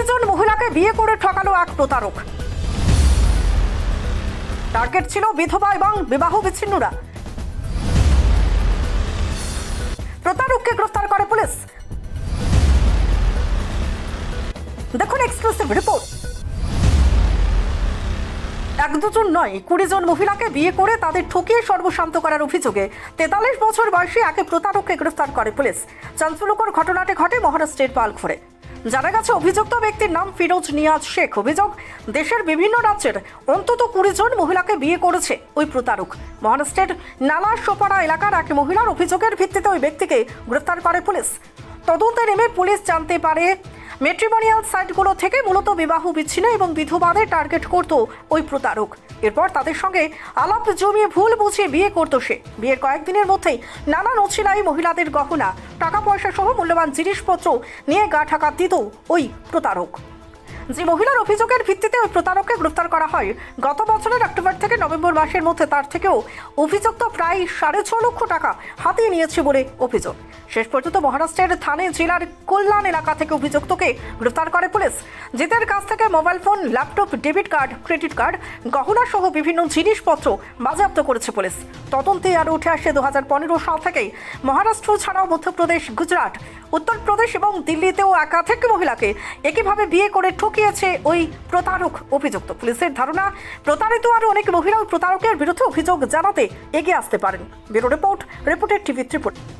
কুড়ি মহিলাকে বিয়ে করে ঠকালো এক প্রতারক। টার্গেট ছিল বিধবা এবং বিবাহ বিচ্ছিন্নরা। প্রতারককে গ্রেফতার করে পুলিশ। দেখুন এক্সক্লুসিভ রিপোর্ট এক দুজন নয়, কুড়ি জন মহিলাকে বিয়ে করে তাদের ঠকিয়ে সর্বশান্ত করার অভিযোগে তেতাল্লিশ বছর বয়সী একে প্রতারককে গ্রেফতার করে পুলিশ। চাঞ্চল্যকর ঘটনাটি ঘটে মহারাষ্ট্রের পালঘরে। জানা গেছে, অভিযুক্ত ব্যক্তির নাম ফিরোজ নিয়াজ শেখ। অভিযোগ, দেশের বিভিন্ন রাজ্যের অন্তত কুড়ি জন মহিলাকে বিয়ে করেছে ওই প্রতারক। মহারাষ্ট্রের নালা সোপাড়া এলাকার এক মহিলার অভিযোগের ভিত্তিতে ওই ব্যক্তিকে গ্রেফতার করে পুলিশ। তদন্তে নেমে পুলিশ জানতে পারে মেট্রিমোনিয়াল সাইটগুলো থেকে মূলত বিবাহ বিচ্ছিন্ন এবং বিধবাদের টার্গেট করত ওই প্রতারক। এরপর তাদের সঙ্গে আলাপ জমিয়ে ভুল বুঝিয়ে বিয়ে করতো সে। বিয়ের কয়েকদিনের মধ্যেই নানান অছিলাই মহিলাদের গহনা টাকা পয়সা সহ মূল্যবান জিনিসপত্র নিয়ে গা ঢাকা দিত ওই প্রতারক। যে মহিলার অভিযোগের ভিত্তিতে ওই প্রতারককে গ্রেফতার করা হয়, গত বছরের অক্টোবর থেকে নভেম্বর মাসের মধ্যে তার থেকেও অভিযুক্ত প্রায় সাড়ে ছ লক্ষ টাকা হাতিয়ে নিয়েছে বলে অভিযোগ। শেষ পর্যন্ত মহারাষ্ট্রের থানে জেলার কল্যাণ এলাকা থেকে অভিযুক্তকে গ্রেফতার করে পুলিশ। জিতের কাছ থেকে mobile phone, laptop, debit card, credit card গহনা সহ বিভিন্ন জিনিসপত্র বাজেয়াপ্ত করেছে পুলিশ। তদন্তে আরও উঠে আসে দু হাজার পনেরো সাল থেকেই। মহারাষ্ট্র ছাড়াও মধ্যপ্রদেশ, গুজরাট, উত্তরপ্রদেশ এবং দিল্লিতেও একাধিক মহিলাকে একইভাবে বিয়ে করে ঠকিয়েছে ওই প্রতারক অভিযুক্ত। পুলিশের ধারণা, প্রতারিত আরও অনেক মহিলা প্রতারকের বিরুদ্ধে অভিযোগ জানাতে এগিয়ে আসতে পারেন। ব্যুরো রিপোর্ট, রিপোর্টের টিভি ত্রিপুরা।